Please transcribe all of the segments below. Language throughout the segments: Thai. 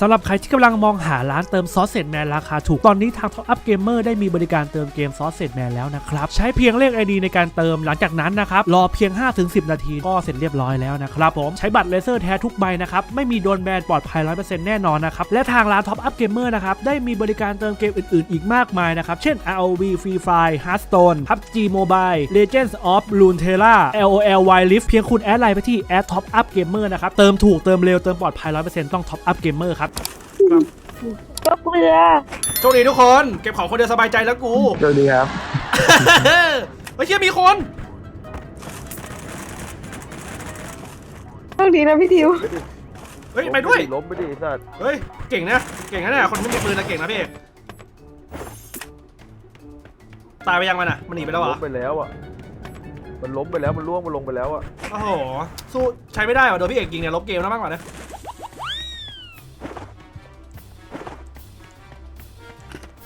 สำหรับใครที่กำลังมองหาร้านเติมซอสเซจแมนราคาถูก ตอนนี้ทาง Top Up Gamer ได้มีบริการเติมเกมซอสเซจแมนแล้วนะครับ ใช้เพียงเลข ID ในการเติมหลังจากนั้นนะครับ รอเพียง 5-10 นาทีก็เสร็จเรียบร้อยแล้วนะครับผม ใช้บัตรเลเซอร์แท้ทุกใบนะครับ ไม่มีโดนแบนปลอดภัย 100%แน่นอนนะครับ และทางร้าน Top Up Gamer นะครับ ได้มีบริการเติมเกมอื่น ๆ อีกมากมายนะครับ เช่น ROV Free Fire Hearthstone PUBG Mobile Legends of Runeterra LOL Wild Rift เพียงคุณแอดไลน์ไปที่แอด Top Up Gamer นะครับเติมถูกเติมเร็วเติมปลอดภัย 100%ต้อง Top Up Gamer ครับก็เรือโชคดีทุกคน เก็บของคนเดียวสบายใจแล้วกูสวัสดีครับเฮ้ยเชี่ยมีคน โชคดีนะพี่ทิวเฮ้ยไปด้วย ล้มไปดิไอ้สัตว์เฮ้ยเก่งนะเก่งนะเนี่ยคนไม่มีปืนนะเก่งนะพี่เอกตายไปยังมันอะมันหนีไปแล้วเหรอล้มไปแล้วอะ มันล้มไปแล้วมันล่วงมันลงไปแล้วอะ โอ้โหสู้ใช้ไม่ได้ว่ะโดนพี่เอกยิงเนี่ยลบเกมแล้วมากกว่านะ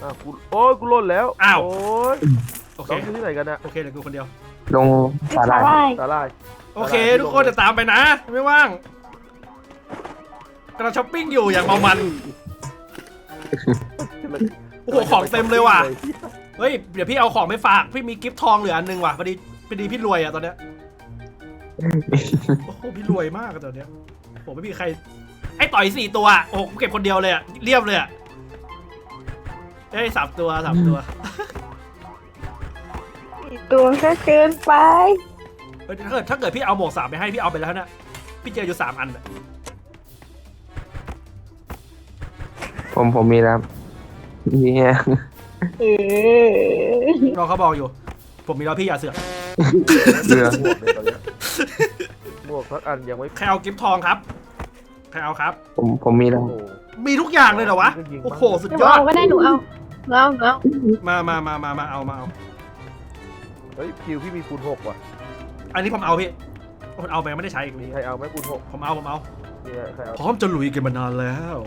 อะกูโอ้ยกูหล่นแล้วอ้าว โอ้ยโอเคน้องอยู่ที่ไหนกันนะโอเคเหลือกูคนเดียว ลงสาหร่ายได้สาลาย โอเค ทุกคนจะตามไปนะ ไม่ว่างกำลังช้อปปิ้งอยู่อย่างเมามัน โอ้โหของเต็มเลยว่ะ เฮ้ย เดี๋ยวพี่เอาของไปฝาก พี่มีกิฟต์ทองเหลืออันหนึงว่ะพอดีพอดีพี่รวยอะตอนเนี้ย โอ้โห พี่รวยมากอะตอนเนี้ยผมไม่มีใคร ไอ้ต่อยสี่ตัวอะโอ้โหกูเก็บคนเดียวเลยอะเรียบเลยอะ เอ้ยสามตัวสามตัวตัวก็เกินไป เฮ้ยถ้าเกิดถ้าเกิดพี่เอาหมวกสามไปให้พี่เอาไปแล้วนะพี่เจออยู่สามอันอะผมผมมีแล้วนี่ฮะเออน้องเขาบอกอยู่ ผมมีแล้วพี่อย่าเสือกเรือหมวกเลยตอนเนี้ยหมวกสักอันยังไม่ใครเอากิฟต์ทองครับใครเอาครับ ผมผมมีแล้วโอ้โห มีทุกอย่างเลยเหรอวะ โอ้โห สุดหนูยอด เอาก็ได้หนูเอาหนูเอาหนูเอามามามามามาเอามาเอา เฮ้ยคิวพี่มีคูณหกว่ะ อันนี้ผมเอาพี่ผมเอาไปไม่ได้ใช้อีกมีใครเอาไหมคูณหกผมเอาผมเอา มีใครเอาพร้อมจะลุยกันมานานแล้ว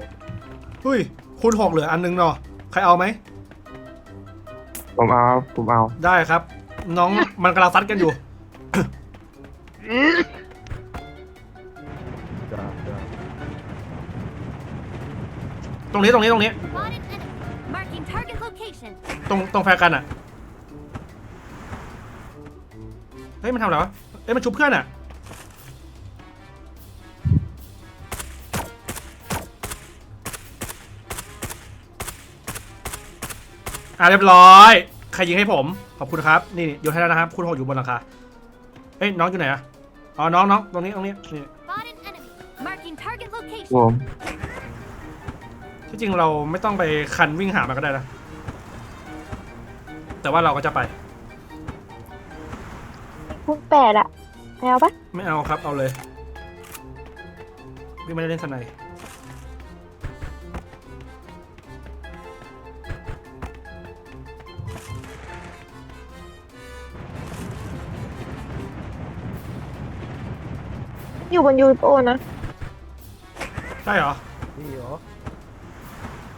เฮ้ยคุณหกเหลืออันนึงเนาะ ใครเอาไหม ผมเอา ผมเอา ได้ครับ น้องมันกำลังซัดกันอยู่ ตรงนี้ตรงนี้ตรงนี้ Spotted enemy. Marking target location. ตรงตรงแฟร์กันอะเฮ้ยมันทำอะไรวะ เอ้ยมันชุบเพื่อนอะอะเรียบร้อย ใครยิงให้ผม ขอบคุณครับ นี่โยนให้แล้วนะครับ คุณหกอยู่บนหลังคา เอ้ยน้องอยู่ไหนอะอ๋อน้องน้องตรงนี้ตรงนี้นี่ Spotted enemy. Marking target ผ location. ม ที่จริงเราไม่ต้องไปคันวิ่งหามันก็ได้นะ แต่ว่าเราก็จะไป คุณแปดอะเอาปะไม่เอาครับ เอาเลยพี่ไม่ได้เล่นสไนด์อยู่บนยูโอนะใช่เหรอ นี่เหรอ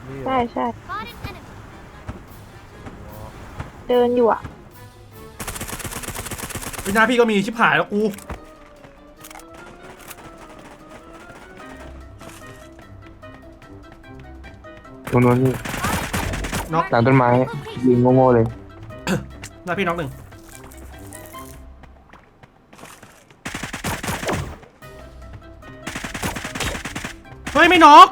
นี่เหรอใช่ใช่ Spotted enemy. เดินอยู่อะวินาพี่ก็มีชิบหายแล้วกู ตรงนู้นนี่น็อก หลังต้นไม้ Location. ยิงโง่ๆเลย หน้าพี่น็อกหนึ่งเฮ้ยไม่น็อก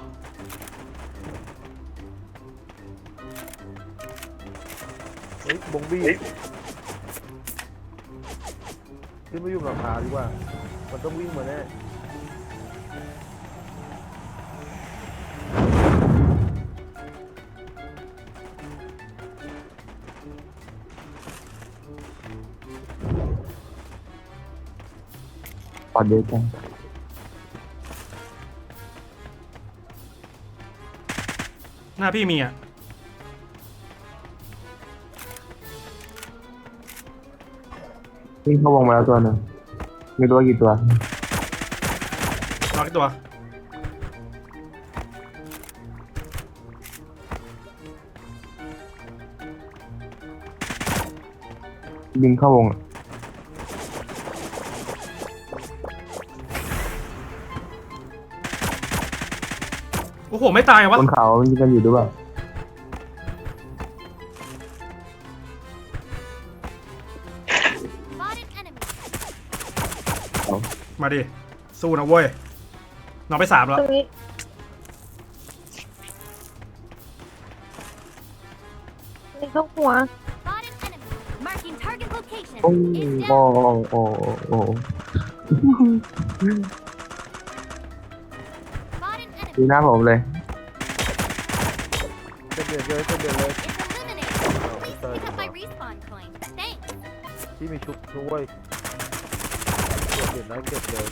บงบี้ขึ้นมาอยู่บนหลังคาดีกว่า มันต้องวิ่งมาแน่ปอดเดียวกันหน้าพี่มีอะ วิ่งเข้าวงมาแล้วตัวหนึ่งมีตัวกี่ตัวน็อกอีกตัวยิงเข้าวงอะโอ้โห ไม่ตายวะ บนเขามันยิงกันอยู่ด้วยเปล่า มาดิ สู้นะเว้ยน้องไปสามแล้ว ตรงนี้นี่เข้าหัว Spotted enemy. Marking target location. โอ้ Is โอ้ down. โอ้โอ้ Spotted ดู enemy. หน้าผมเลยเจ็บเดือดเลยเจ็บเดือดเลย Is eliminated. Please pick up my respawn coin. Thanks. ที่มีชุบด้วย เก็บเดือดนะเก็บเลย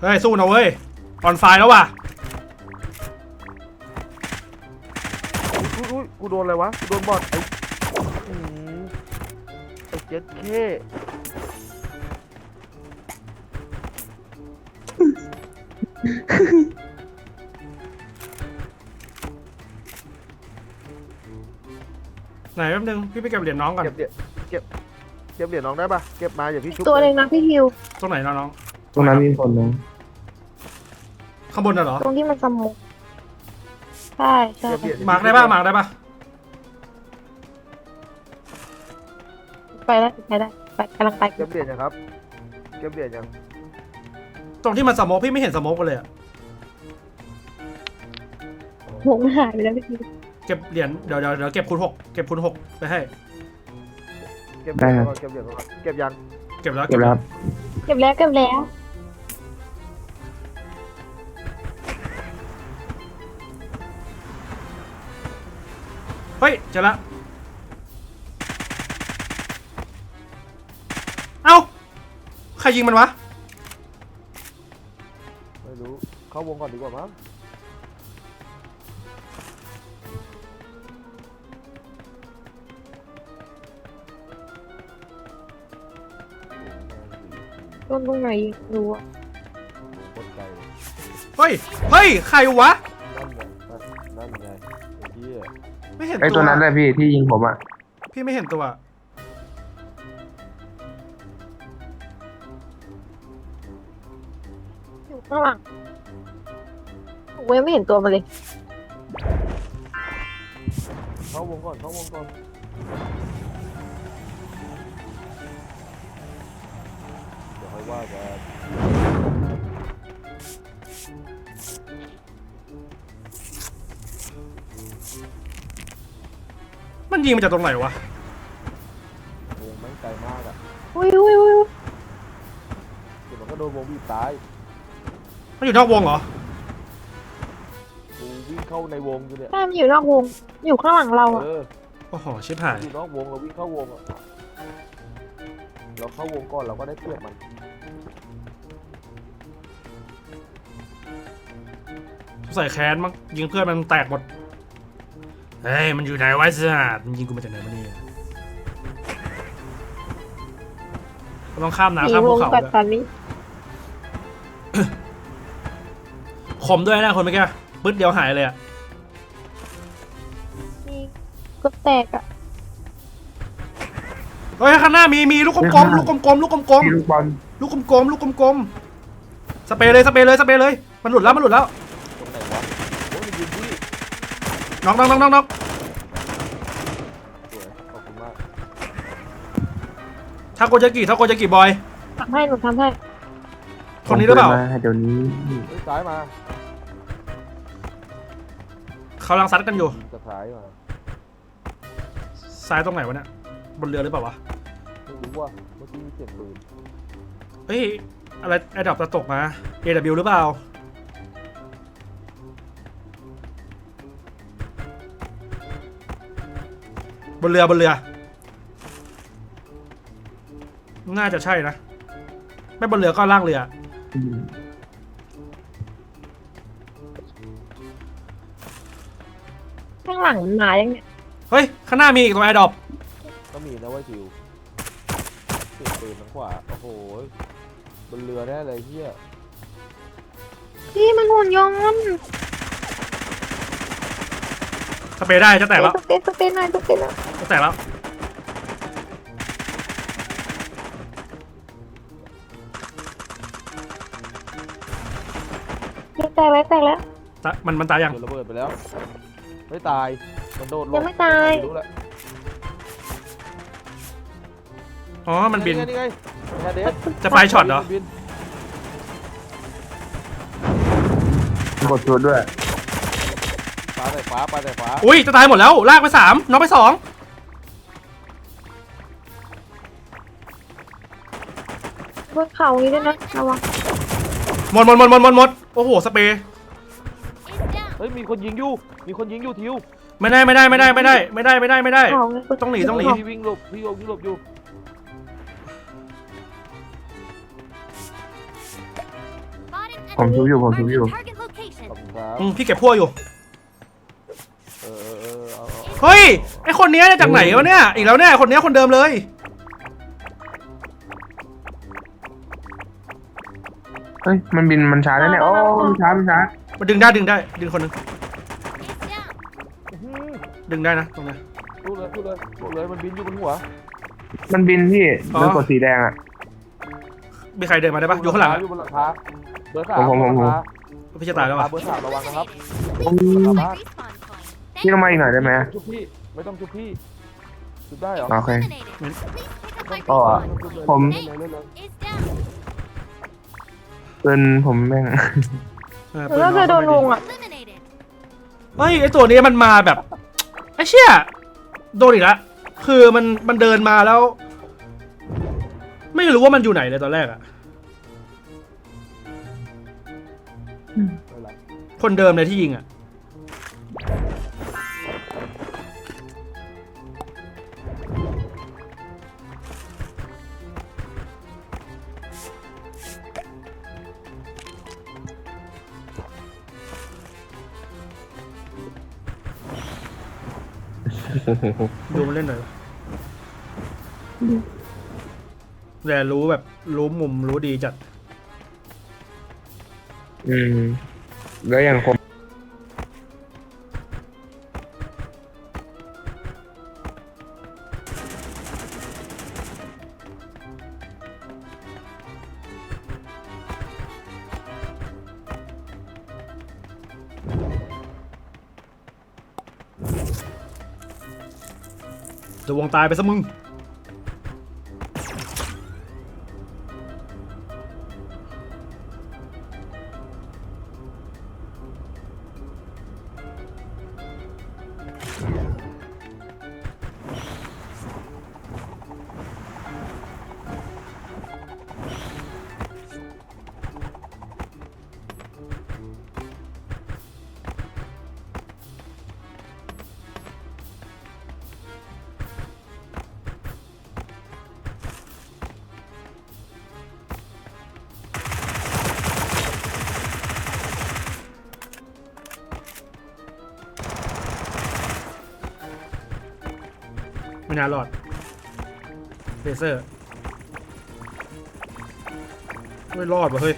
เฮ้ยสู้นะเว้ยออนไฟแล้วว่ะอุ้ยอุ้ยกูโดนอะไรวะกูโดนบอดไอ้อื้อหือไอ้เจ็ดเคไหนแป๊บนึงพี่ไปเก็บเหรียญน้องก่อนเก็บเดือดเก็บเก็บเหรียญน้องได้ปะเก็บมาอย่าพี่ชุบตัวหนึ่งนะพี่ฮิว ตรงไหนน้องน้อง ตรงนั้นมีคนหนึงข้างบนน่ะเหรอ ตรงที่มันสมุกใช่ใช่เก็บเหรียญมาร์กได้ป่ะมาร์กได้ป่ะไปแล้วไปได้ไปกำลังไปเก็บเหรียญยังครับ เก็บเหรียญยังตรงที่มันสโมกพี่ไม่เห็นสโมกกันเลยอะหงหายไปแล้วพี่ฮิวเก็บเหรียญเดี๋ยวเดี๋ยวเดี๋ยวเก็บคูณหกเก็บคูณหกไปให้ เก็บเหรียญก่อนเก็บเหรียญก่อนเก็บยังเก็บแล้วเก็บแล้วครับเก็บแล้วเก็บแล้ว ฮ้ยเจอละเอ้าใครยิงมันวะ ไม่รู้ เข้าวงก่อนดีกว่ามั้งโดนตรงไหนดูอะโคตรไกลเลยเฮ้ย เฮ้ย ใครวะ ห็นไอ้ตัตัววนั้นแหละพี่ที่ยิงผมอะพี่ไม่เห็นตัว อยู่ข้างหลังผมยังไม่เห็นตัวมันเลย เข้าวงก่อนเข้าวงก่อนเดี๋ยวค่อยว่ากัน มันยิงมาจากตรงไหนวะวงแม่งไกลมากอะอุ้ยอุ้ยอุ้ยเดี๋ยวมันก็โดนวงบีบตายมันอยู่นอกวงเหรอกูวิ่งเข้าในวงอยู่เนี่ยแม่มันอยู่นอกวง อยู่ข้างหลังเราอะเออโอ้โหชิบหายอยู่นอกวงเราวิ่งเข้าวงอะเราเข้าวงก่อนเราก็ได้เปรียบมันใส่แค้นมั้งยิงเพื่อนมันแตกหมด เฮ้ยมันอยู่ไหนไวะไอ้สัตว์มันยิงกูมาจากไหนมาเนี่ยก็ต้องข้ามหนีน้ำข้ามวภูงเขาปัดด้วยตอนนี้คมด้วยนะคนเมื่อกี้ปึ๊ดเดียวหายเลยอะนี่ก็แตกอะเฮ้ยข้างหน้ามีมีลูกกลมๆลูกกลมๆลูกกลมพี่ลูกบอลๆลูกกลมๆลูกกลมๆสเปรย์เลยสเปรย์เลยสเปรย์เลย มันหลุดแล้วมันหลุดแล้วตรงไหนวะโอ้ยมันยืนที่น็อกน็อกน็อกน็อกาโกยากิทาโกยากิบอย ทำให้หนูทำให้คนนี้หรือเปล่าผมดินมเดี๋ยวนี้เฮ้ยซ้ายมาเขากำลังซัดกันอยู่ยิงกระซ้ายมาซ้ายตรงไหนวะเนี่ย บนเรือหรือเปล่าวะ ไม่รู้ว่าเมื่อกี้มีเสียงปืนเฮ้ย อะไรไอดับจะตกมา AW หรือเปล่า บนเรือบนเรือ น่าจะใช่นะ ไม่บนเรือก็ล่างเรืออืมข้างหลังมันมายังเนี่ยเฮ้ย ข้างหน้ามีอีกตรงไอดอปก็มีนะเว้ยทิวเสียงปืนทางขวาโอ้โหบนเรือแน่เลยเฮียพี่มันหุ่นยนต์สเปรย์ได้จะแตกแล้วสเปนสเปนหน่อยสเปนหน่อยจะแตกแล้ว แตกแล้วแตกแล้ว ตะมันมันตายยัง โดนระเบิดไปแล้ว ไม่ตาย มันโดดลยังไม่ตาย รู้แล้วอ๋อ มันบิน ไงนี่ไงแค่เดสจะไฟช็อตเหรอ บินกดชุดด้วยปลาใส่ฟ้าปลาใส่ฟ้าอุ้ย จะตายหมดแล้ว ลากไปสามน็อกไปสองบนเขานี้ด้วยนะระวัง หมดหมดหมดหมดหมดหมดโอ้โหสเปรย์ Is down. เฮ้ยมีคนยิงอยู่ มีคนยิงอยู่ทิวไม่ได้ไม่ได้ไม่ได้ไม่ได้ไม่ได้ไม่ได้ไม่ได้เขาไต้องหนีต้องหนี พี่วิ่งหลบพี่วิ่งหลบอยู่ Spotted ผมชุบ enemy. อยู่ผมชุบอยู่ Marking target location. ขอบคุณครับอืมพี่เก็บพวกอยู่ เออเออเออเอาเอาเฮ้ยไอคนเนี้ยจากไหนวะเนี่ยอีกแล้วเนี่ยคนเนี้ยคนเดิมเลย เฮ้ยมันบินมันช้าแล้วเนี่ยโอ้มันช้ามันช้ามันดึงได้ดึงได้ดึงคนหนึง Is down. อื้อหือดึงได้นะตรงนี้พูดเลยพูดเลยพูดเลยมันบินอยู่บนหัวมันบินพี่อ๋อเลือกดสีแดงอะ มีใครเดินมาได้ปะอยู่ข้างหลังอะอยู่บนหลังคาเบอร์สามผมผมผมบนหลังคาพี่จะตายแล้ววะเบอร์สามระวังนะครับ Eliminated. กลับบ้าน Respawn coin. พี่ลงมาอีกหน่อยได้ไหมชุบพี่ไม่ต้องชุบพี่ชุบได้เหรอโอเค Eliminated. Please pick up my ก็ respawn coin. ผม เล่นเลยเล่นเลย เินผมแม่งเออหรือว่าจะโดนลุงอะ Eliminated. เฮ้ยไอตัวนี้มันมาแบบไอเชี่ยโดนอีกแล้วคือมันมันเดินมาแล้ว ไม่รู้ว่ามันอยู่ไหนเลยตอนแรกอะคนเดิมเลยที่ยิงอะ ดูมันเล่นหน่อยวะแต่รู้แบบรู้มุมรู้ดีจัด อืม แล้วอย่างคม จะวงตายไปซะมึง ไม่น่ารอดเลเซอร์ไม่รอดว่ะเฮ้ย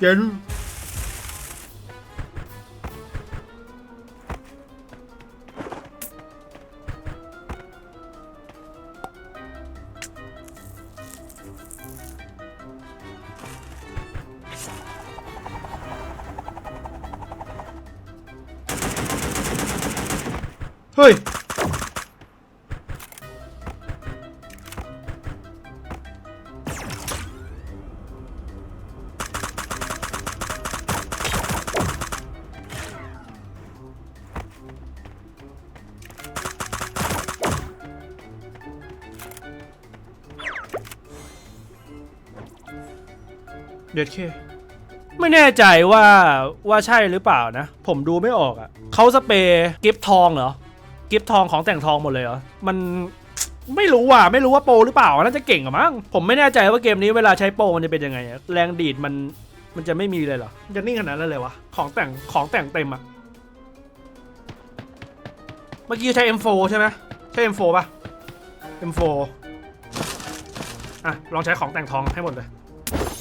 เจ๋ง เด็ดเคไม่แน่ใจว่าว่าใช่หรือเปล่านะ ผมดูไม่ออกอะ่ะเขาสเปรย์กิฟทองเหรอกิฟทองของแต่งทองหมดเลยเหรอมันไม่รู้อะไม่รู้ว่าโปรหรือเปล่าน่าจะเก่งอะมั้งผมไม่แน่ใจว่าเกมนี้เวลาใช้โปรมันจะเป็นยังไงแรงดีดมันมันจะไม่มีเลยเหรอจะนิ่งขนาดนั้นเลยวะของแต่งของแต่งเต็มอะเมื่อกี้ใช้ M4 ใช่ไหมใช้ M4 ป่ะ M4 อะลองใช้ของแต่งทองให้หมดเลย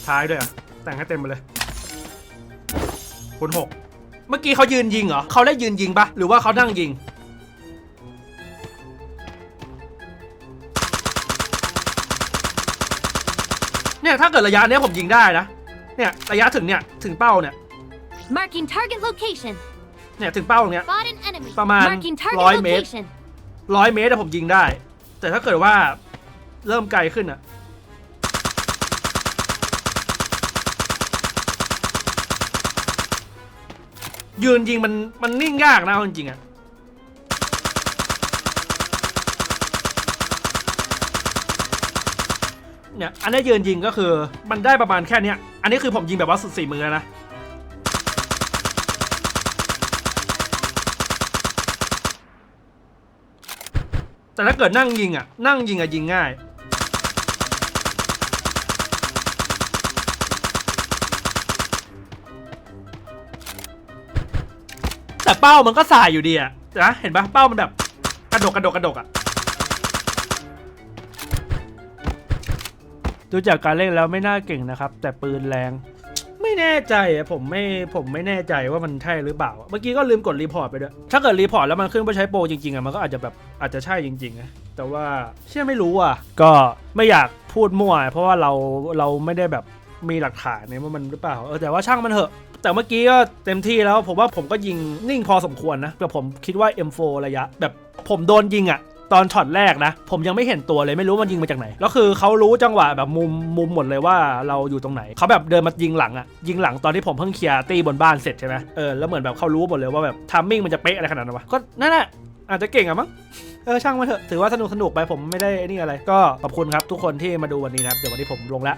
ท้ายด้วยอะ แต่งให้เต็มไปเลยคูณหกเมื่อกี้เขายืนยิงเหรอเขาได้ยืนยิงปะหรือว่าเขานั่งยิง เนี่ยถ้าเกิดระยะเนี้ยผมยิงได้นะ เนี่ยระยะถึงเนี่ยถึงเป้าเนี่ย Marking target location. เนี่ยถึงเป้าตรงเนี้ย Spot an enemy. Paman, Marking target Roy mate. location. ร้อยเมตรอะผมยิงได้ แต่ถ้าเกิดว่าเริ่มไกลขึ้นอะ ยืนยิงมันมันนิ่งยากนะเอาจริงๆอะเนี่ยอันนี้ยืนยิงก็คือมันได้ประมาณแค่เนี้ยอันนี้คือผมยิงแบบว่าสุดสี่มือนะแต่ถ้าเกิดนั่งยิงอะนั่งยิงอะยิงง่าย แต่เป้ามันก็สายอยู่ดีอะนะเห็นปะเป้ามันแบบ กระดกกระดกกระดกอะดูจากการเล่นแล้วไม่น่าเก่งนะครับ แต่ปืนแรง ไม่แน่ใจอะผมไม่ผมไม่แน่ใจว่ามันใช่หรือเปล่า เมื่อกี้ก็ลืมกดรีพอร์ตไปด้วย ถ้าเกิดรีพอร์ตแล้วมันขึ้นว่าใช้โปรจริงๆอะมันก็อาจจะแบบอาจจะใช่จริงๆนะแต่ว่าเชื่อไม่รู้อะ ก็ไม่อยากพูดมั่ว เพราะว่าเราเราไม่ได้แบบมีหลักฐานเนี่ยว่ามันหรือเปล่าเออแต่ว่าช่างมันเถอะ แต่เมื่อกี้ก็เต็มที่แล้วผมว่าผมก็ยิงนิ่งพอสมควรนะแต่ผมคิดว่า M4 ระยะ แบบผมโดนยิงอะตอนช็อตแรกนะ ผมยังไม่เห็นตัวเลยไม่รู้มันยิงมาจากไหนแล้วคือเขารู้จังหวะแบบมุมมุมหมดเลยว่าเราอยู่ตรงไหนเขาแบบเดินมายิงหลังอะยิงหลังตอนที่ผมเพิ่งเคลียร์ตีบนบ้านเสร็จใช่ไหมเออแล้วเหมือนแบบเขารู้หมดเลยว่าแบบทัมมิ่งมันจะเป๊ะอะไรขนาดนั้นวะก็นั่นแหละอาจจะเก่งอะมั้งเออช่างมันเถอะถือว่าสนุกสนุกไปผมไม่ได้นี่อะไร ก็ขอบคุณครับทุกคนที่มาดูวันนี้นะครับเดี๋ยววันนี้ผมลงแล้ว